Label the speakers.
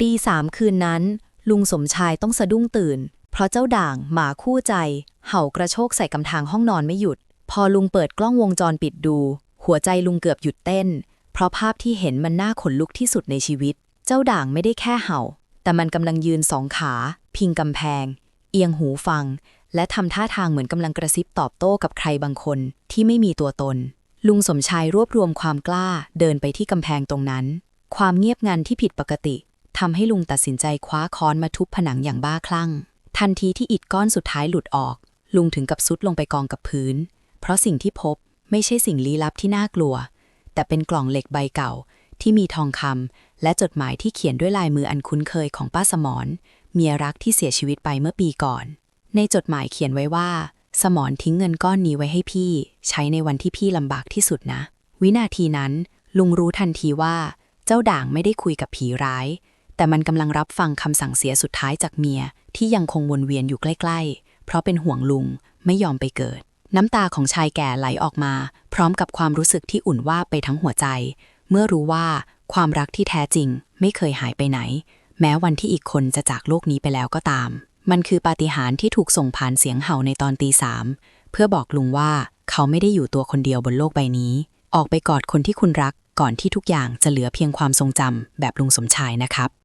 Speaker 1: ตีสามคืนนั้น ลุงสมชายต้องสะดุ้งตื่น เพราะเจ้าด่างหมาคู่ใจ เห่ากระโชกใส่กำทางห้องนอนไม่หยุด พอลุงเปิดกล้องวงจรปิดดู หัวใจลุงเกือบหยุดเต้น เพราะภาพที่เห็นมันน่าขนลุกที่สุดในชีวิต เจ้าด่างไม่ได้แค่เห่า แต่มันกำลังยืนสองขา พิงกำแพง เอียงหูฟัง และทำท่าทางเหมือนกำลังกระซิบตอบโต้กับใครบางคนที่ไม่มีตัวตน ลุงสมชายรวบรวมความกล้าเดินไปที่กำแพงตรงนั้น ความเงียบงันที่ผิดปกติ ทำให้ลุงตัดสินใจคว้าค้อนมาทุบผนังอย่างบ้าคลั่ง ทันทีที่อิฐก้อนสุดท้ายหลุดออก ลุงถึงกับซุดลงไปกองกับพื้น เพราะสิ่งที่พบไม่ใช่สิ่งลี้ลับที่น่ากลัว แต่เป็นกล่องเหล็กใบเก่า ที่มีทองคำและจดหมายที่เขียนด้วยลายมืออันคุ้นเคยของป้าสมรเมียรักที่เสียชีวิตไปเมื่อปีก่อน ในจดหมายเขียนไว้ว่า สมรทิ้งเงินก้อนนี้ไว้ให้พี่ ใช้ในวันที่พี่ลำบากที่สุดนะ วินาทีนั้น ลุงรู้ทันทีว่า เจ้าด่างไม่ได้คุยกับผีร้าย แต่มันกำลังรับฟังคำสั่งเสียสุดท้ายจากเมีย ที่ยังคงวนเวียนอยู่ใกล้ๆ เพราะเป็นห่วงลุงไม่ยอมไปเกิด น้ำตาของชายแก่ไหลออกมา พร้อมกับความรู้สึกที่อุ่นว่าไปทั้งหัวใจ เมื่อรู้ว่าความรักที่แท้จริงไม่เคยหายไปไหน แม้วันที่อีกคนจะจากโลกนี้ไปแล้วก็ตาม มันคือปาฏิหาริย์ที่ถูกส่งผ่านเสียงเห่าในตอนตีสามเพื่อบอกลุงว่าเขาไม่ได้อยู่ตัวคนเดียวบนโลกใบนี้ ออกไปกอดคนที่คุณรักก่อนที่ทุกอย่างจะเหลือเพียงความทรงจำแบบลุงสมชายนะครับ